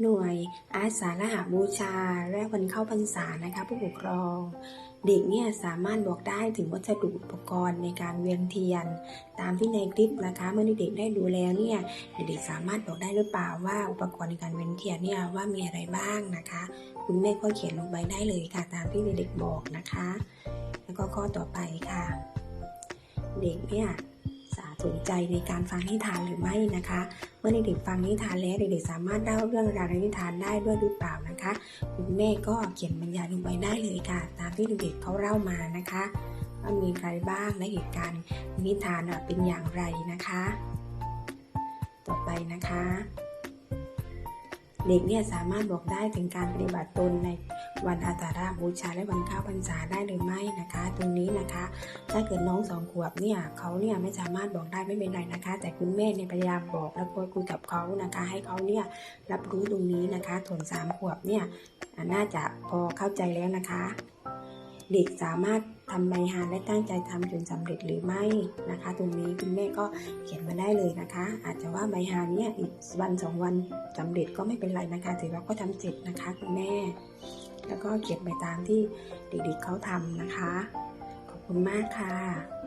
หน่วยอาสาฬหบูชา และวันเข้าพรรษานะคะผู้ปกครอง เด็กเนี่ยสามารถบอกได้ถึงวัสดุอุปกรณ์ในการเวียนเทียน ตามที่ในคลิปนะคะ เมื่อเด็กๆได้ดูแล้วเนี่ยเด็กๆสามารถบอกได้หรือเปล่าว่าอุปกรณ์ในการเวียนเทียนเนี่ยว่ามีอะไรบ้างนะคะ คุณแม่ก็เขียนลงไปได้เลยค่ะ ตามที่เด็กๆบอกนะคะ แล้วก็ข้อต่อไปค่ะ เด็กเนี่ย สนใจในการฟังนิทานหรือไม่นะคะ เมื่อเด็กๆฟังนิทานแล้วเด็กๆสามารถเล่าเรื่องราวในนิทานได้ด้วยหรือเปล่านะคะ คุณแม่ก็เขียนบรรยายลงไปได้เลยค่ะตามที่เด็กๆเขาเล่ามานะคะว่ามีใครบ้างและเหตุการณ์นิทานเป็นอย่างไรนะคะ ต่อไปนะคะ เด็กเนี่ยสามารถบอกได้ถึงการปฏิบัติตนใน วันอาสาฬหบูชาและวันเข้าพรรษาได้หรือไม่นะคะ ตรงนี้นะคะ ถ้าเกิดน้องสองขวบเนี่ยเขาเนี่ยไม่สามารถบอกได้ไม่เป็นไรนะคะ แต่คุณแม่เนี่ยพยายามบอกแล้วก็คุยกับเขานะคะ ให้เขาเนี่ยรับรู้ตรงนี้นะคะส่วนสามขวบเนี่ยน่าจะพอเข้าใจแล้วนะคะ เด็กสามารถทำใบหานและตั้งใจทำจนสำเร็จหรือไม่นะคะ ตรงนี้คุณแม่ก็เขียนมาได้เลยนะคะ อาจจะว่าใบหานเนี่ยอีกวันสองวันสำเร็จก็ไม่เป็นไรนะคะถือว่าก็ทำเสร็จนะคะคุณแม่ ก็เขียนไปตามที่เด็กๆเขาทำนะคะ ขอบคุณมากค่ะ